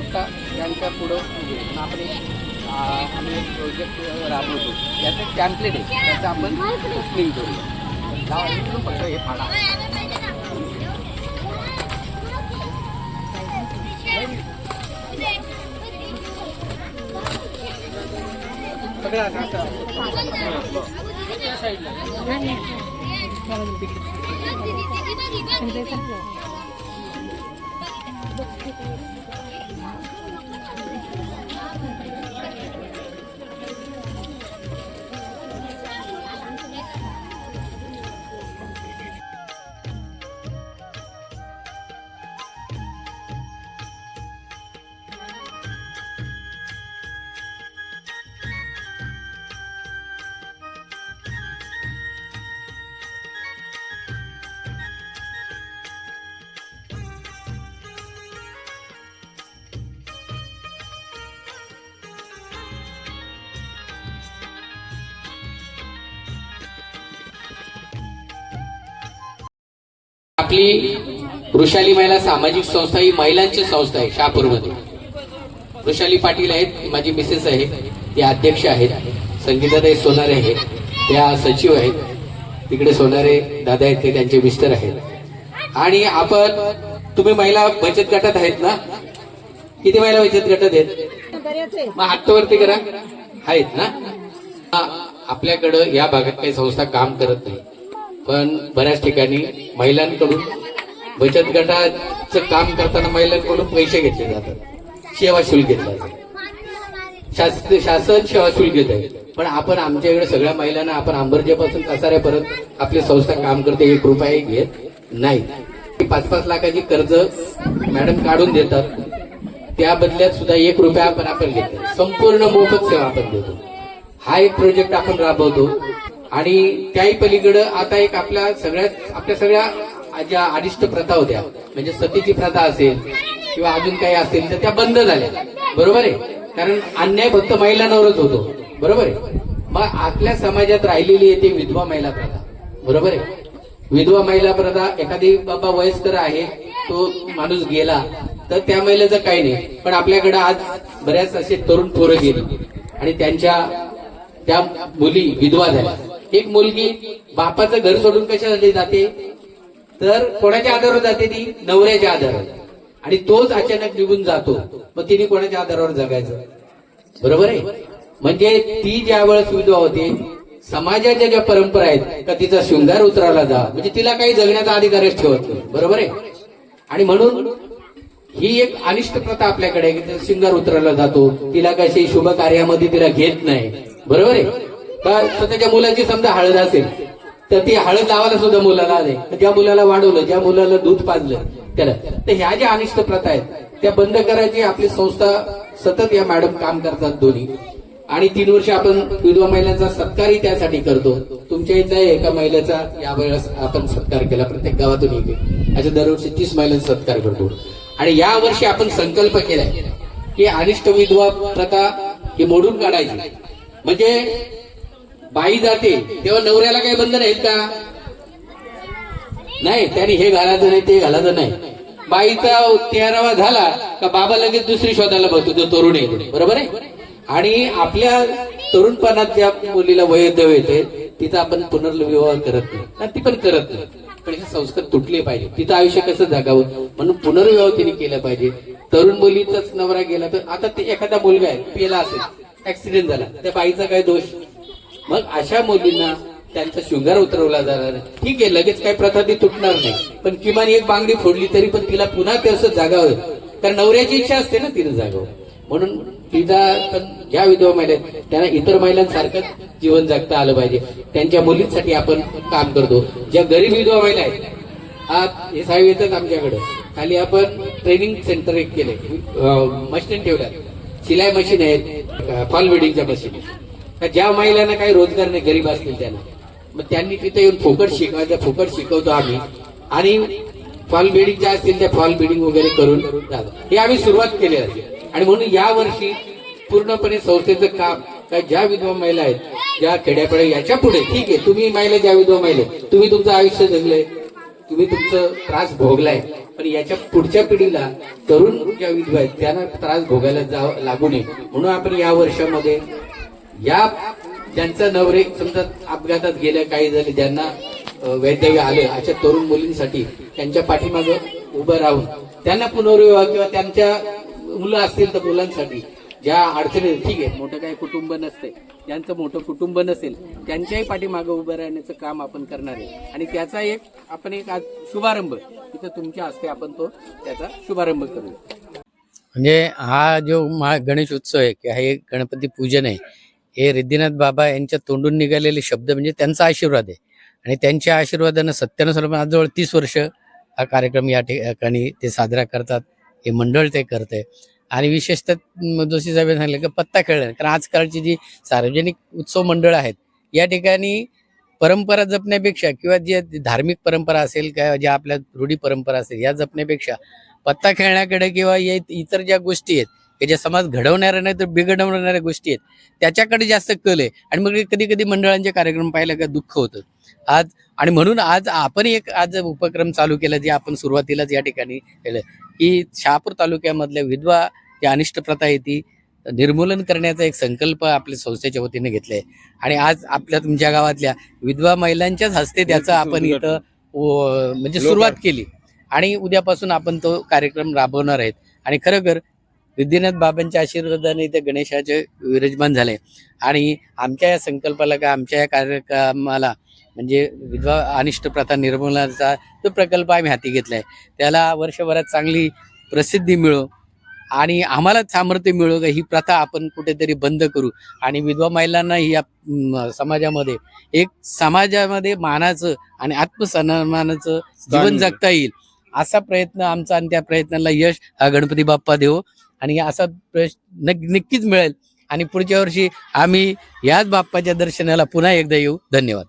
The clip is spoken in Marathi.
संस्था यांच्या पुढं म्हणजे आपण एक, आम्ही एक प्रोजेक्ट राबवतो. त्याचं टॅम्पलेट आहे. त्याचं आपण ओपनिंग करूया लावा, इकडून फक्त हे फाडा सगळं असं साईडला. आपली वृषाली महिला सामाजिक संस्था ही महिलांची संस्था आहे शहापूरमध्ये. वृषाली पाटील आहेत माझी मिसेस आहे त्या अध्यक्ष आहेत संगीताताई सोनारे आहेत त्या सचिव आहेत तिकडे सोनारे दादा आहेत ते त्यांचे मिस्टर आहेत. आणि आपण तुम्ही महिला बचत गटात आहेत ना? किती महिला बचत गटात आहेत? मग हातवरती करा. आहेत ना? आपल्याकडं या भागात काही संस्था काम करत नाही. पण बऱ्याच ठिकाणी महिलांकडून बचत गटाचं काम करताना महिलांकडून पैसे घेतले जातात. सेवा शुल्क घेतला जातो. शासन शासन सेवा शुल्क घेत आहे. पण आपण आमच्याकडे सगळ्या महिलांना आपण आंबरजेपासून कसाऱ्यापर्यंत आपली संस्था काम करते एक रुपया घेत नाही. पाच पाच लाखाची कर्ज मॅडम काढून देतात. त्या बदल्यात सुद्धा एक रुपया आपण आपण घेतो संपूर्ण मोफत सेवा आपण देतो. हा एक प्रोजेक्ट आपण राबवतो. आणि त्याही पलीकडं आता एक आपल्या सगळ्यात आपल्या सगळ्या ज्या अनिष्ट प्रथा होत्या म्हणजे सतीची प्रथा असेल किंवा अजून काही असेल तर त्या बंद झाल्या. बरोबर आहे? कारण अन्याय फक्त महिलांवरच होतो. बरोबर आहे? मग आपल्या समाजात राहिलेली आहे ती विधवा महिला प्रथा. बरोबर आहे? विधवा महिला प्रथा एखादी बाबा वयस्कर आहे तो माणूस गेला तर त्या महिलेचं काही नाही. पण आपल्याकडे आज बऱ्याच असे तरुण पोरं गेली. आणि त्यांच्या त्या मुली विधवा झाल्या. एक मुलगी बापाचं घर सोडून कशासाठी जाते? तर कोणाच्या आधारावर जाते ती? नवऱ्याच्या आधारावर. आणि तोच अचानक निघून जातो. मग तिने कोणाच्या आधारावर जगायचं? बरोबर आहे? म्हणजे ती ज्या वेळेस विधवा होते समाजाच्या ज्या परंपरा आहेत का तिचा शृंगार उतरवला जा. म्हणजे तिला काही जगण्याचा अधिकारच ठेवत नाही. बरोबर आहे? आणि म्हणून ही एक अनिष्ट प्रथा आपल्याकडे आहे की तिचा शृंगार उतरवला जातो. तिला कशी शुभ कार्यामध्ये तिला घेत नाही. बरोबर आहे? का स्वतःच्या मुलाची समजा हळद असेल तर ती हळद लावायला सुद्धा मुलाला आले. ज्या मुलाला वाढवलं ज्या मुलाला दूध पाजलं त्याला. तर ह्या ज्या अनिष्ट प्रथा आहेत त्या बंद करायची आपली संस्था सतत या मॅडम काम करतात दोन्ही. आणि तीन वर्ष आपण विधवा महिलांचा सत्कारही त्यासाठी करतो. तुमच्या इथल्या एका महिलेचा यावेळेस आपण सत्कार केला प्रत्येक गावातून येते अशा दरवर्षी तीस महिलांचा सत्कार करतो. आणि या वर्षी आपण संकल्प केलाय की अनिष्ट विधवा प्रथा ही मोडून काढायची. म्हणजे बाई जाते तेव्हा नवऱ्याला काही बंधन आहेत का? नाही त्यांनी हे घालायचं नाही ते घालायचं नाही. बाईचा तेरावा झाला का बाबा लगेच दुसरी शोधायला बघतो तो तरुण येतो बरोबर आहे? आणि आपल्या तरुणपणात ज्या मुलीला वयोद्य येते तिचा आपण पुनर्विवाह करत नाही. आणि ती पण करत नाही. पण हे संस्कार तुटले पाहिजे. तिचं आयुष्य कसं जगावं? म्हणून पुनर्विवाह तिने केला पाहिजे. तरुण मुलीचाच नवरा गेला तर आता ते एखादा मुलगा आहे पेला असेल ऍक्सिडेंट झाला. त्या बाईचा काय दोष? मग अशा मुलींना त्यांचा शृंगार उतरवला जाणार ठीक आहे लगेच काही प्रथा ती तुटणार नाही. पण किमान एक बांगडी फोडली तरी पण तिला पुन्हा ते असं जागावं. कारण नवऱ्याची इच्छा असते ना तिनं जागावं. म्हणून तिला ज्या विधवा महिला आहेत. त्यांना इतर महिलांसारखं जीवन जगता आलं पाहिजे. त्यांच्या मुलींसाठी आपण काम करतो. ज्या गरीब विधवा महिला आहेत आज हे साहेब येतात आमच्याकडे. खाली आपण ट्रेनिंग सेंटर एक केले मशीन ठेवल्या शिलाई मशीन आहेत. फॉल वेडिंगच्या मशीन का ज्या महिलांना काही रोजगार नाही गरीब असतील त्यांना. मग त्यांनी तिथे येऊन फुकट शिकवायचं फुकट शिकवतो आम्ही आणि फॉल बिल्डिंग ज्या असतील त्या फॉल बिल्डिंग वगैरे करून हे आम्ही सुरुवात केली असते आणि म्हणून या वर्षी पूर्णपणे संस्थेचं काम काय ज्या विधवा महिला आहेत ज्या खेड्याकडे याच्यापुढे ठीक आहे तुम्ही महिला ज्या विधवा महिला आहेत, तुम्ही तुमचं आयुष्य जगलंय तुम्ही तुमचं त्रास भोगलाय पण याच्या पुढच्या पिढीला तरुण ज्या विधवा आहेत त्यांना त्रास भोगायला जावं लागू नये. म्हणून आपण या वर्षामध्ये या ज्यांचा नवरे समजा अपघातात गेल्या काही झाले ज्यांना वैद्यव्य आलं अशा तरुण मुलींसाठी त्यांच्या पाठीमागे उभं राहून त्यांना पुनर्विवाह किंवा त्यांच्या मुलं असतील तर मुलांसाठी ज्या अडचणी ठीक आहे मोठं काही कुटुंब नसते ज्यांचं मोठं कुटुंब नसेल त्यांच्याही पाठीमागं उभं राहण्याचं काम आपण करणार आहे. आणि त्याचा एक आपण एक आज शुभारंभ इथं तुमच्या हस्ते आपण तो त्याचा शुभारंभ करूया म्हणजे हा जो महा गणेश उत्सव आहे किंवा हे गणपती पूजन आहे हे रिद्धिनाथ बाबा यांच्या तोंडून निघालेले शब्द म्हणजे त्यांचा आशीर्वाद आहे. आणि त्यांच्या आशीर्वादानं सत्यानं साल आजवळ तीस वर्ष हा कार्यक्रम या ठिकाणी ते साजरा करतात हे मंडळ ते करते. आणि विशेषतः जोशी साहेब सांगितलं की पत्ता खेळणं कारण आजकालची जी सार्वजनिक उत्सव मंडळ आहेत या ठिकाणी परंपरा जपण्यापेक्षा किंवा जे धार्मिक परंपरा असेल किंवा ज्या आपल्या रूढी परंपरा असेल या जपण्यापेक्षा पत्ता खेळण्याकडे किंवा इतर ज्या गोष्टी आहेत की ज्या समाज घडवणाऱ्या नाही तर बिघडवणाऱ्या गोष्टी आहेत. त्याच्याकडे जास्त कल आहे. आणि मग कधी कधी मंडळांचे कार्यक्रम पाहिलं का दुःख होतं. आज आणि म्हणून आज आपण एक आज उपक्रम चालू केला जे आपण सुरुवातीलाच या ठिकाणी केलं. की शहापूर तालुक्यामधल्या विधवा ज्या अनिष्ट प्रथा आहे ती निर्मूलन करण्याचा एक संकल्प आपल्या संस्थेच्या वतीने घेतलाय आणि आज आपल्या तुमच्या गावातल्या विधवा महिलांच्याच हस्ते त्याचा आपण इथं म्हणजे सुरुवात केली. आणि उद्यापासून आपण तो कार्यक्रम राबवणार आहेत. आणि खरोखर विद्यानाथ बाबांच्या आशीर्वादाने इथे गणेशाचे विराजमान झाले. आणि आमच्या या संकल्पाला का आमच्या या कार्यक्रमाला म्हणजे विधवा अनिष्ट प्रथा निर्मूलनाचा जो प्रकल्प आम्ही हाती घेतलाय त्याला वर्षभरात चांगली प्रसिद्धी मिळो आणि आम्हाला सामर्थ्य मिळो का ही प्रथा आपण कुठेतरी बंद करू. आणि विधवा महिलांनाही या समाजामध्ये एक समाजामध्ये मानाचं आणि आत्मसन्मानाचं जीवन जगता येईल असा प्रयत्न आमचा आणि त्या प्रयत्नाला यश हा गणपती बाप्पा देव. आणि असा प्रवेश नक्कीच मिळेल. आणि पुढच्या वर्षी आम्ही याच बाप्पाच्या दर्शनाला पुन्हा एकदा येऊ. धन्यवाद.